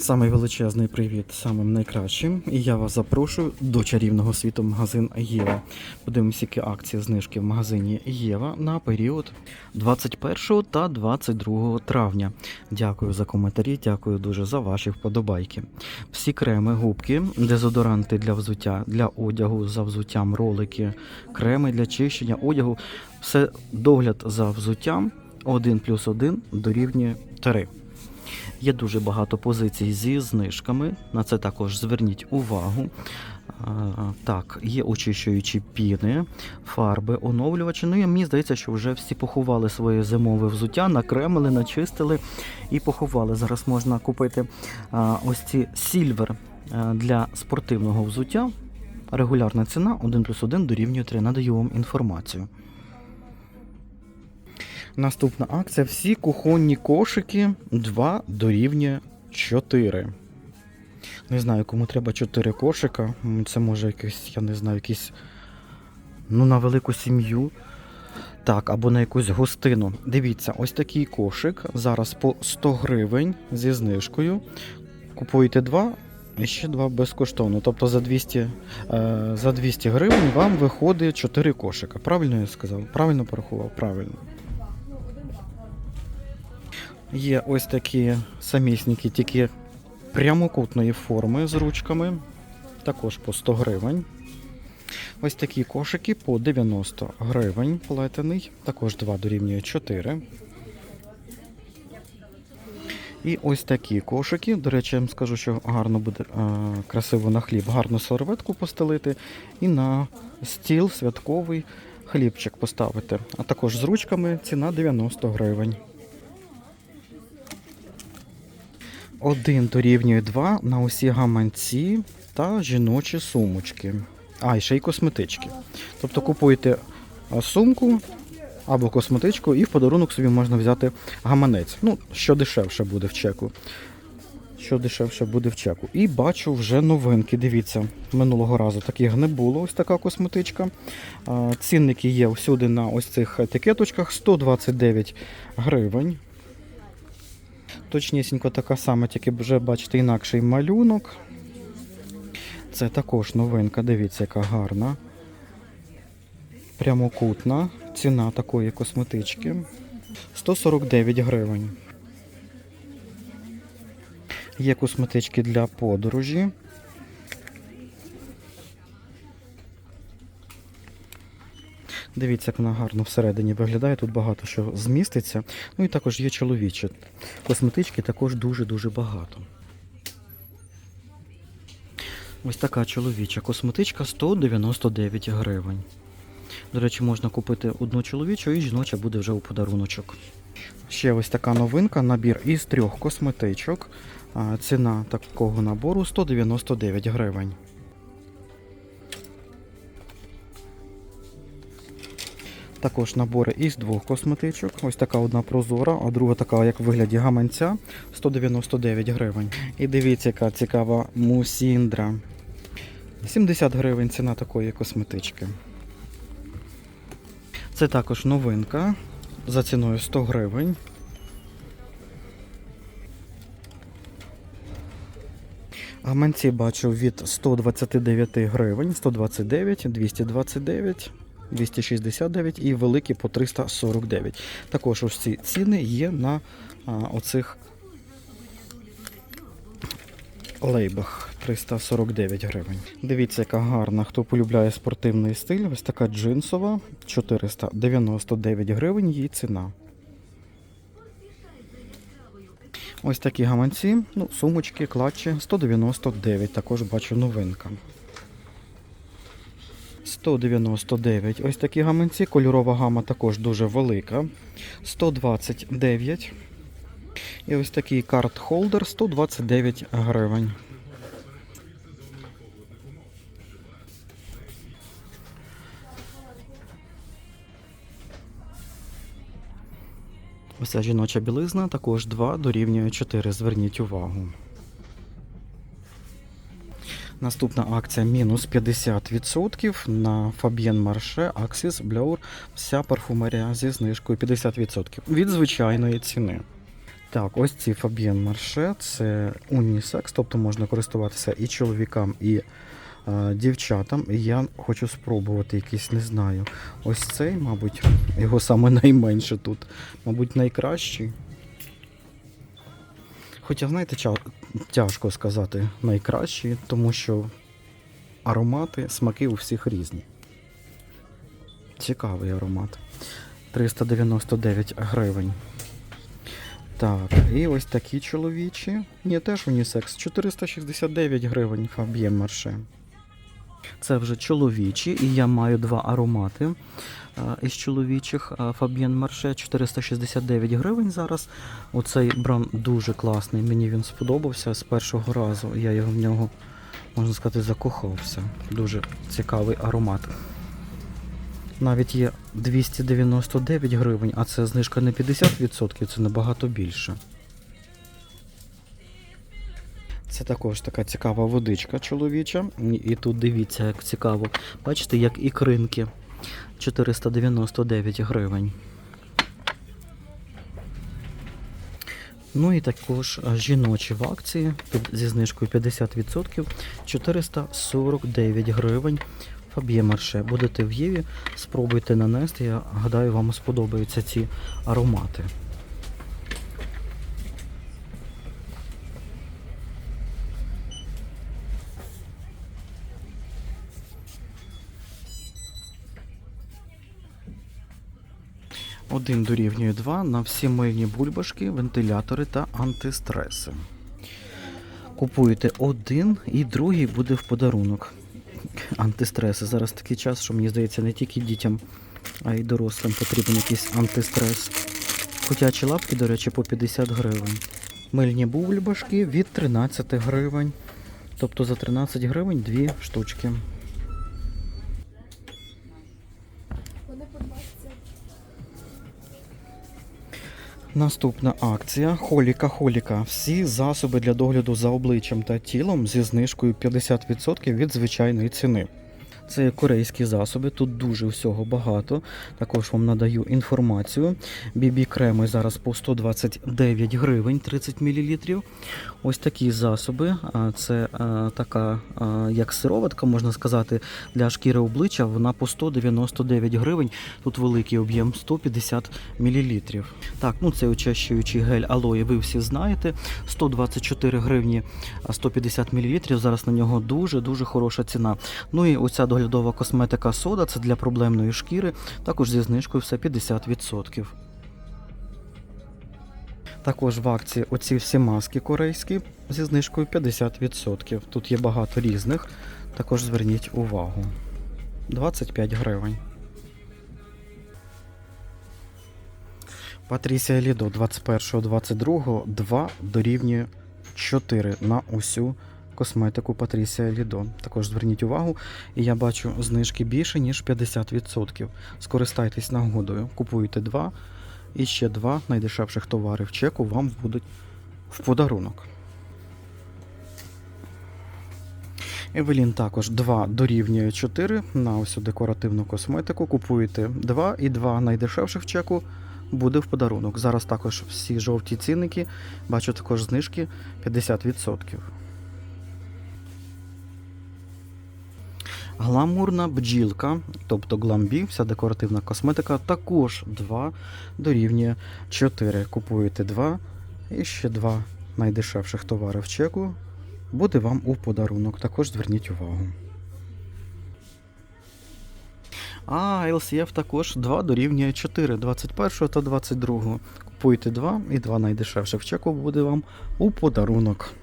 Самий величезний привіт самим найкращим. І я вас запрошую до чарівного світу магазин Єва. Подивимося, які акції знижки в магазині Єва на період 21 та 22 травня. Дякую за коментарі, дякую дуже за ваші вподобайки. Всі креми, губки, дезодоранти для взуття, для одягу за взуттям, ролики, креми для чищення одягу. Все догляд за взуттям 1 плюс 1 дорівнює 3. Є дуже багато позицій зі знижками. На це також зверніть увагу. Так, є очищуючі піни, фарби, оновлювачі. Ну і мені здається, що вже всі поховали своє зимове взуття, накремили, начистили і поховали. Зараз можна купити ось ці сільвер для спортивного взуття. Регулярна ціна 1 плюс 1 дорівнює 3. Надаю вам інформацію. Наступна акція. Всі кухонні кошики 2 дорівнює 4. Не знаю, кому треба 4 кошика. Це може якийсь, я не знаю, якийсь. Ну, на велику сім'ю. Так, або на якусь гостину. Дивіться, ось такий кошик. Зараз по 100 гривень зі знижкою. Купуєте два, і ще два безкоштовно. Тобто за 200, е, за 200 гривень вам виходить 4 кошика. Правильно я сказав? Правильно порахував? Правильно. Є ось такі самісніки, тільки прямокутної форми з ручками, також по 100 гривень. Ось такі кошики по 90 гривень плетений, також 2 дорівнює 4. І ось такі кошики. До речі, я вам скажу, що гарно буде е, красиво на хліб, гарну серветку постелити і на стіл святковий хлібчик поставити. А також з ручками ціна 90 гривень. Один дорівнює 2 на усі гаманці та жіночі сумочки. А, і ще й косметички. Тобто купуєте сумку або косметичку, і в подарунок собі можна взяти гаманець. Ну, що дешевше буде в чеку. Що дешевше буде в чеку. І бачу вже новинки. Дивіться, минулого разу таких не було. Ось така косметичка. Цінники є всюди на ось цих етикеточках 129 гривень. Точнісінько така сама, тільки вже бачите інакший малюнок. Це також новинка, дивіться, яка гарна. Прямокутна. Ціна такої косметички 149 гривень. Є косметички для подорожі. Дивіться, як вона гарно всередині виглядає. Тут багато що зміститься. Ну і також є чоловічі. Косметички також дуже-дуже багато. Ось така чоловіча косметичка 199 гривень. До речі, можна купити одну чоловічу і жіноча буде вже у подаруночок. Ще ось така новинка, набір із трьох косметичок. Ціна такого набору 199 гривень. Також набори із двох косметичок. Ось така одна прозора, а друга така, як в вигляді гаманця, 199 гривень. І дивіться, яка цікава мусіндра. 70 гривень ціна такої косметички. Це також новинка за ціною 100 гривень. Гаманці бачу від 129 гривень, 129, 229, 269 і великі по 349. Також ось ці ціни є на а, оцих лейбах 349 гривень. Дивіться, яка гарна. Хто полюбляє спортивний стиль, ось така джинсова 499 гривень її ціна. Ось такі гаманці, ну, сумочки, клатчі 199, також бачу новинка. 199. Ось такі гаманці. Кольорова гама також дуже велика. 129. І ось такий карт-холдер 129 гривень. Ця жіноча білизна також 2 дорівнює 4. Зверніть увагу. Наступна акція мінус 50% на Fabienne Marche Axis Blur. Вся парфумерія зі знижкою 50% від звичайної ціни. Так, ось ці Fabienne Марше, це унісекс, тобто можна користуватися і чоловікам, і е, дівчатам. І я хочу спробувати якийсь, не знаю. Ось цей, мабуть, його саме найменше тут. Мабуть, найкращий. Хоча, знаєте, тяжко сказати найкращі, тому що аромати, смаки у всіх різні. Цікавий аромат. 399 гривень. Так, і ось такі чоловічі. Ні, теж унісекс. 469 гривень Фаб'є Марше. Це вже чоловічі, і я маю два аромати е, із чоловічих Фаб'єн Марше 469 гривень зараз. Оцей бран дуже класний. Мені він сподобався з першого разу. Я його в нього, можна сказати, закохався. Дуже цікавий аромат. Навіть є 299 гривень, а це знижка не 50%, це набагато більше. Це також така цікава водичка чоловіча. І- тут дивіться, як цікаво. Бачите, як ікринки. 499 гривень. Ну і також жіночі в акції зі знижкою 50% 449 гривень. Фаб'є Марше. Будете в Єві, спробуйте нанести. Я гадаю, вам сподобаються ці аромати. Один дорівнює 2 на всі мильні бульбашки, вентилятори та антистреси. Купуєте один і другий буде в подарунок. Антистреси. Зараз такий час, що мені здається, не тільки дітям, а й дорослим потрібен якийсь антистрес. Котячі лапки, до речі, по 50 гривень. Мильні бульбашки від 13 гривень. Тобто за 13 гривень дві штучки. Наступна акція Холіка Холіка. Всі засоби для догляду за обличчям та тілом зі знижкою 50% від звичайної ціни. Це корейські засоби, тут дуже всього багато. Також вам надаю інформацію. Бібі креми зараз по 129 гривень 30 мл. Ось такі засоби. Це така, як сироватка, можна сказати, для шкіри обличчя. Вона по 199 гривень. Тут великий об'єм 150 мл. Так, ну це очищуючий гель алоє, ви всі знаєте. 124 гривні 150 мл. Зараз на нього дуже-дуже хороша ціна. Ну і оця доглядова косметика сода, це для проблемної шкіри, також зі знижкою все 50%. Також в акції оці всі маски корейські зі знижкою 50%. Тут є багато різних. Також зверніть увагу. 25 гривень. Патрісія Лідо 21-22 2 дорівнює 4 на усю косметику Патрісія Лідо. Також зверніть увагу, і я бачу знижки більше, ніж 50%. Скористайтесь нагодою. Купуйте 2 і ще два найдешевших товари в чеку вам будуть в подарунок. Евелін також 2 дорівнює 4 на ось декоративну косметику. Купуєте 2 і 2 найдешевших в чеку буде в подарунок. Зараз також всі жовті цінники, бачу також знижки 50%. Гламурна бджілка, тобто гламбі, вся декоративна косметика, також 2 дорівнює 4. Купуєте 2 і ще 2 найдешевших товари в чеку буде вам у подарунок. Також зверніть увагу. А LCF також 2 дорівнює 4, 21 та 22. Купуйте 2 і 2 найдешевших чеку буде вам у подарунок.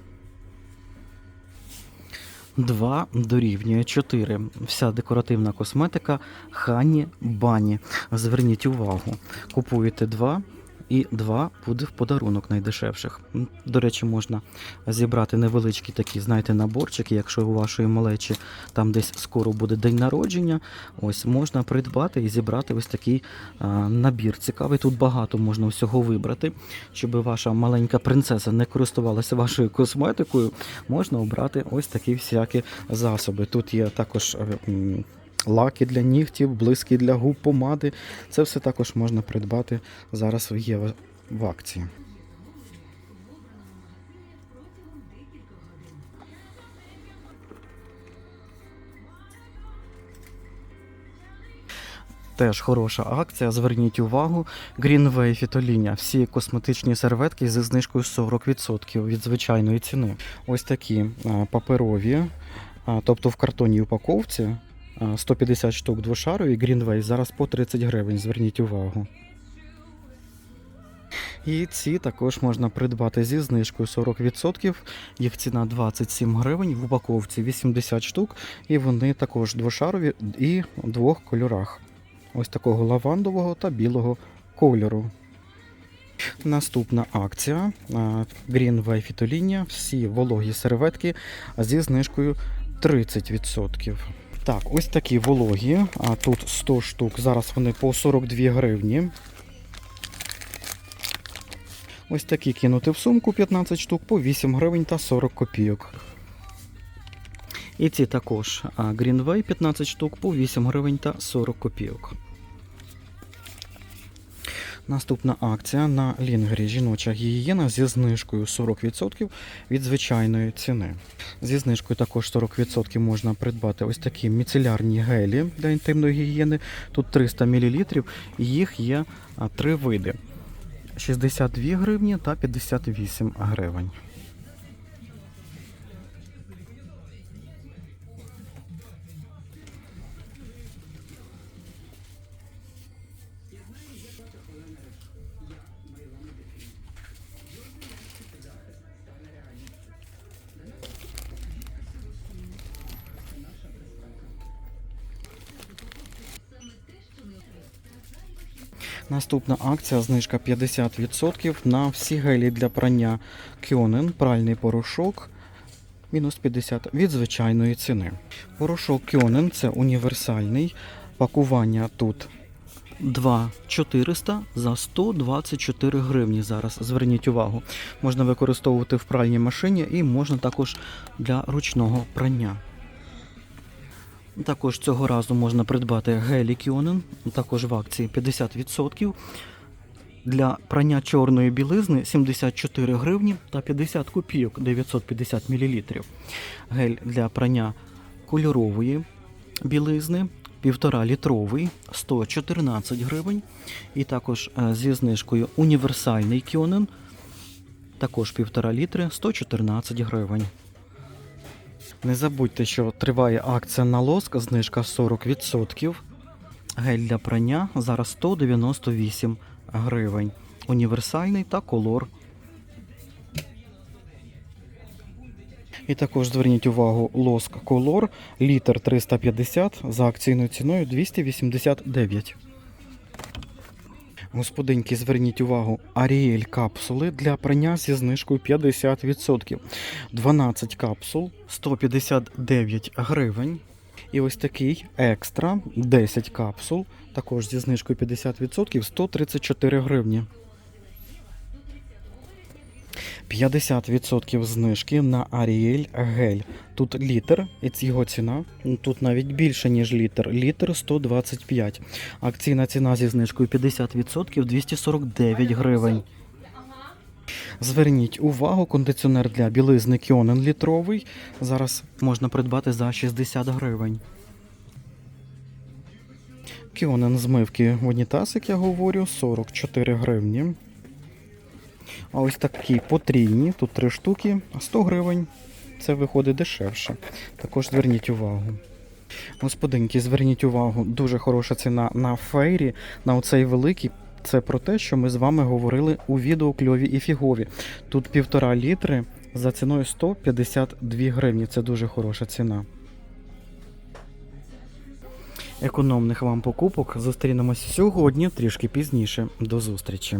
2 дорівнює 4. Вся декоративна косметика Хані Бані. Зверніть увагу. Купуєте 2 і 2 буде в подарунок найдешевших. До речі, можна зібрати невеличкі такі, знаєте, наборчики, якщо у вашої малечі там десь скоро буде день народження. Ось можна придбати і зібрати ось такий набір. Цікавий, тут багато можна всього вибрати. Щоб ваша маленька принцеса не користувалася вашою косметикою, можна обрати ось такі всякі засоби. Тут є також лаки для нігтів, блиски для губ, помади. Це все також можна придбати зараз в Єва в акції. Теж хороша акція, зверніть увагу. Greenway фітолінія. Всі косметичні серветки зі знижкою 40% від звичайної ціни. Ось такі паперові, тобто в картонній упаковці а, 150 штук двошарові Greenway зараз по 30 гривень. Зверніть увагу. І ці також можна придбати зі знижкою 40%. Їх ціна 27 гривень, в упаковці 80 штук, і вони також двошарові і двох кольорах. Ось такого лавандового та білого кольору. Наступна акція а, Greenway фітоління. Всі вологі серветки зі знижкою 30%. Так, ось такі вологі. А тут 100 штук. Зараз вони по 42 гривні. Ось такі кинути в сумку 15 штук по 8 гривень та 40 копійок. І ці також Greenway 15 штук по 8 гривень та 40 копійок. Наступна акція на лінгері жіноча гігієна зі знижкою 40% від звичайної ціни. Зі знижкою також 40% можна придбати ось такі міцелярні гелі для інтимної гігієни. Тут 300 мл, їх є три види: 62 гривні та 58 гривень. Наступна акція знижка 50% на всі гелі для прання Кьонен, пральний порошок. Мінус 50 від звичайної ціни. Порошок Кьонен це універсальний. Пакування тут 2400 за 124 гривні. Зараз зверніть увагу. Можна використовувати в пральній машині і можна також для ручного прання. Також цього разу можна придбати гелі Кіонен, також в акції 50%. Для прання чорної білизни 74 гривні та 50 копійок 950 мл. Гель для прання кольорової білизни 1,5 літровий 114 гривень. І також е, зі знижкою універсальний Кіонен, також 1,5 літри 114 гривень. Не забудьте, що триває акція на лоск, знижка 40%. Гель для прання зараз 198 гривень. Універсальний та колор. І також зверніть увагу лоск колор літр 350 за акційною ціною 289. Господинки, зверніть увагу, Аріель капсули для прання зі знижкою 50%. 12 капсул 159 гривень. І ось такий екстра 10 капсул, також зі знижкою 50% 134 гривні. 50% знижки на Аріель гель. Тут літр, і його ціна. ну, Тут навіть більше, ніж літр. Літр 125. Акційна ціна зі знижкою 50% 249 гривень. Зверніть увагу, кондиціонер для білизни Кіонен літровий. Зараз можна придбати за 60 гривень. Кіонен змивки в унітаз, як я говорю, 44 гривні. А ось такі потрійні, тут три штуки, 100 гривень. Це виходить дешевше. Також зверніть увагу. Господинки, зверніть увагу, дуже хороша ціна на фейрі, на оцей великий. Це про те, що ми з вами говорили у відео кльові і фігові. Тут півтора літри за ціною 152 гривні. Це дуже хороша ціна. Економних вам покупок зустрінемось сьогодні, трішки пізніше. До зустрічі.